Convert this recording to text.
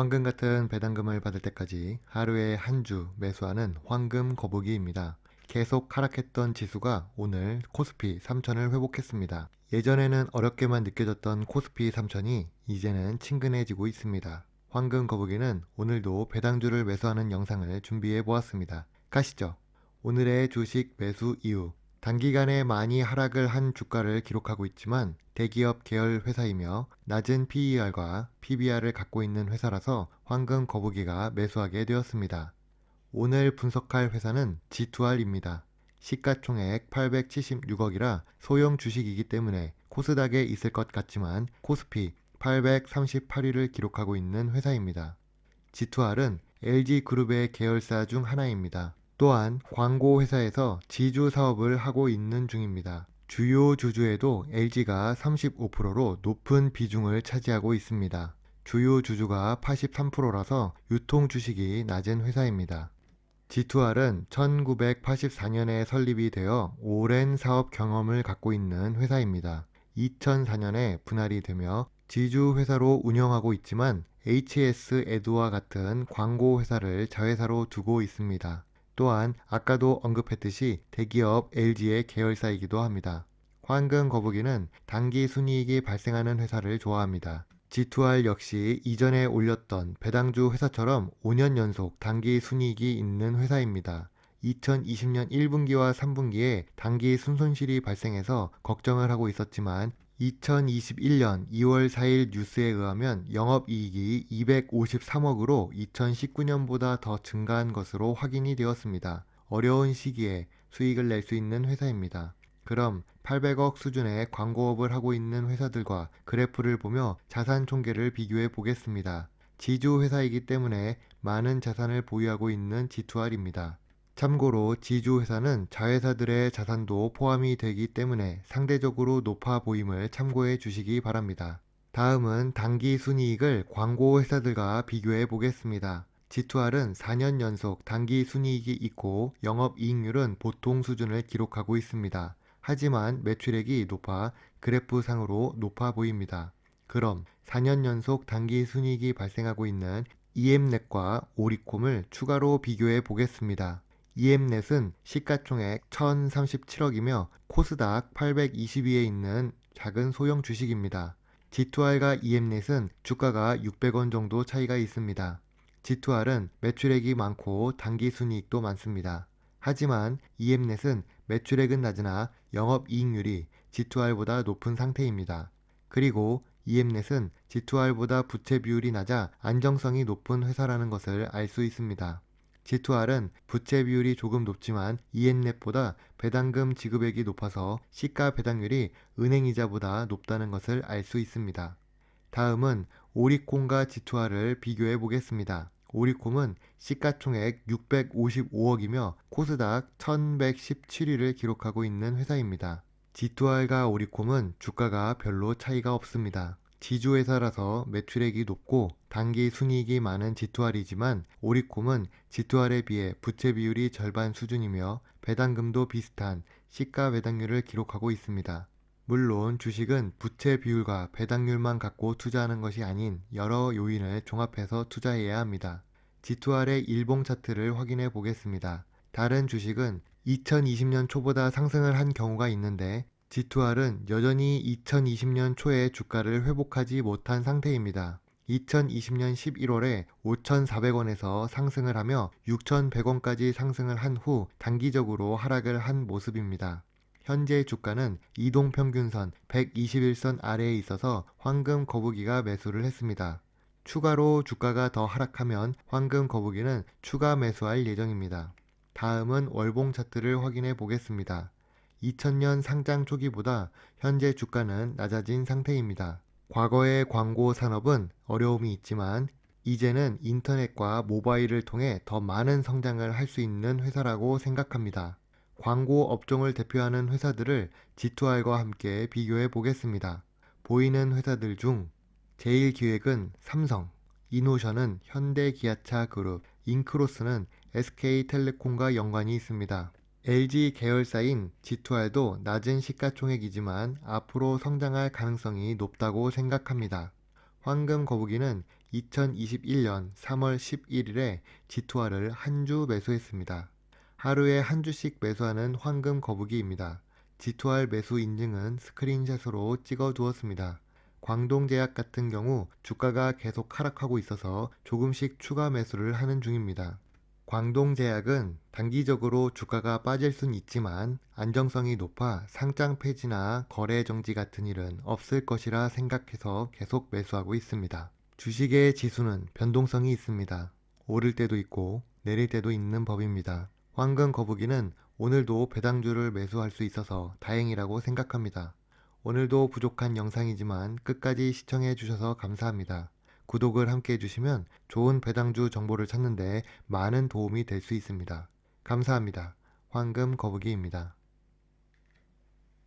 황금 같은 배당금을 받을 때까지 하루에 한 주 매수하는 황금 거북이입니다. 계속 하락했던 지수가 오늘 코스피 3000을 회복했습니다. 예전에는 어렵게만 느껴졌던 코스피 3000이 이제는 친근해지고 있습니다. 황금 거북이는 오늘도 배당주를 매수하는 영상을 준비해 보았습니다. 가시죠. 오늘의 주식 매수 이유. 단기간에 많이 하락을 한 주가를 기록하고 있지만 대기업 계열 회사이며 낮은 PER과 PBR을 갖고 있는 회사라서 황금 거북이가 매수하게 되었습니다. 오늘 분석할 회사는 G2R입니다. 시가총액 876억이라 소형 주식이기 때문에 코스닥에 있을 것 같지만 코스피 838위를 기록하고 있는 회사입니다. G2R은 LG그룹의 계열사 중 하나입니다. 또한 광고 회사에서 지주 사업을 하고 있는 중입니다. 주요 주주에도 LG가 35%로 높은 비중을 차지하고 있습니다. 주요 주주가 83%라서 유통 주식이 낮은 회사입니다. G2R은 1984년에 설립이 되어 오랜 사업 경험을 갖고 있는 회사입니다. 2004년에 분할이 되며 지주 회사로 운영하고 있지만 HS 에드와 같은 광고 회사를 자회사로 두고 있습니다. 또한 아까도 언급했듯이 대기업 LG의 계열사이기도 합니다. 황금 거북이는 단기 순이익이 발생하는 회사를 좋아합니다. G2R 역시 이전에 올렸던 배당주 회사처럼 5년 연속 단기 순이익이 있는 회사입니다. 2020년 1분기와 3분기에 단기 순손실이 발생해서 걱정을 하고 있었지만 2021년 2월 4일 뉴스에 의하면 영업이익이 253억으로 2019년보다 더 증가한 것으로 확인이 되었습니다. 어려운 시기에 수익을 낼 수 있는 회사입니다. 그럼 800억 수준의 광고업을 하고 있는 회사들과 그래프를 보며 자산 총계를 비교해 보겠습니다. 지주 회사이기 때문에 많은 자산을 보유하고 있는 G2R입니다. 참고로 지주 회사는 자회사들의 자산도 포함이 되기 때문에 상대적으로 높아 보임을 참고해 주시기 바랍니다. 다음은 단기 순이익을 광고 회사들과 비교해 보겠습니다. G2R은 4년 연속 단기 순이익이 있고 영업이익률은 보통 수준을 기록하고 있습니다. 하지만 매출액이 높아 그래프상으로 높아 보입니다. 그럼 4년 연속 단기 순이익이 발생하고 있는 EM넷과 오리콤을 추가로 비교해 보겠습니다. EM넷은 시가총액 1037억이며 코스닥 820위에 있는 작은 소형 주식입니다. G2R과 EM넷은 주가가 600원 정도 차이가 있습니다. G2R은 매출액이 많고 단기 순이익도 많습니다. 하지만 EM넷은 매출액은 낮으나 영업이익률이 G2R보다 높은 상태입니다. 그리고 EM넷은 G2R보다 부채 비율이 낮아 안정성이 높은 회사라는 것을 알 수 있습니다. G2R은 부채 비율이 조금 높지만 EM넷보다 배당금 지급액이 높아서 시가 배당률이 은행이자보다 높다는 것을 알 수 있습니다. 다음은 오리콘과 G2R을 비교해 보겠습니다. 오리콤은 시가총액 655억이며 코스닥 1117위를 기록하고 있는 회사입니다. G2R과 오리콤은 주가가 별로 차이가 없습니다. 지주회사라서 매출액이 높고 단기 순이익이 많은 G2R이지만 오리콤은 G2R에 비해 부채 비율이 절반 수준이며 배당금도 비슷한 시가 배당률을 기록하고 있습니다. 물론 주식은 부채 비율과 배당률만 갖고 투자하는 것이 아닌 여러 요인을 종합해서 투자해야 합니다. G2R의 일봉 차트를 확인해 보겠습니다. 다른 주식은 2020년 초보다 상승을 한 경우가 있는데 G2R은 여전히 2020년 초에 주가를 회복하지 못한 상태입니다. 2020년 11월에 5,400원에서 상승을 하며 6,100원까지 상승을 한 후 단기적으로 하락을 한 모습입니다. 현재 주가는 이동평균선 121선 아래에 있어서 황금 거북이가 매수를 했습니다. 추가로 주가가 더 하락하면 황금 거북이는 추가 매수할 예정입니다. 다음은 월봉 차트를 확인해 보겠습니다. 2000년 상장 초기보다 현재 주가는 낮아진 상태입니다. 과거의 광고 산업은 어려움이 있지만 이제는 인터넷과 모바일을 통해 더 많은 성장을 할 수 있는 회사라고 생각합니다. 광고 업종을 대표하는 회사들을 G2R과 함께 비교해 보겠습니다. 보이는 회사들 중 제일기획은 삼성, 이노션은 현대기아차 그룹, 인크로스는 SK텔레콤과 연관이 있습니다. LG 계열사인 G2R도 낮은 시가총액이지만 앞으로 성장할 가능성이 높다고 생각합니다. 황금 거북이는 2021년 3월 11일에 G2R을 한 주 매수했습니다. 하루에 한 주씩 매수하는 황금 거북이입니다. G2R 매수 인증은 스크린샷으로 찍어 두었습니다. 광동제약 같은 경우 주가가 계속 하락하고 있어서 조금씩 추가 매수를 하는 중입니다. 광동제약은 단기적으로 주가가 빠질 순 있지만 안정성이 높아 상장 폐지나 거래 정지 같은 일은 없을 것이라 생각해서 계속 매수하고 있습니다. 주식의 지수는 변동성이 있습니다. 오를 때도 있고 내릴 때도 있는 법입니다. 황금 거북이는 오늘도 배당주를 매수할 수 있어서 다행이라고 생각합니다. 오늘도 부족한 영상이지만 끝까지 시청해 주셔서 감사합니다. 구독을 함께 해주시면 좋은 배당주 정보를 찾는 데 많은 도움이 될 수 있습니다. 감사합니다. 황금 거북이입니다.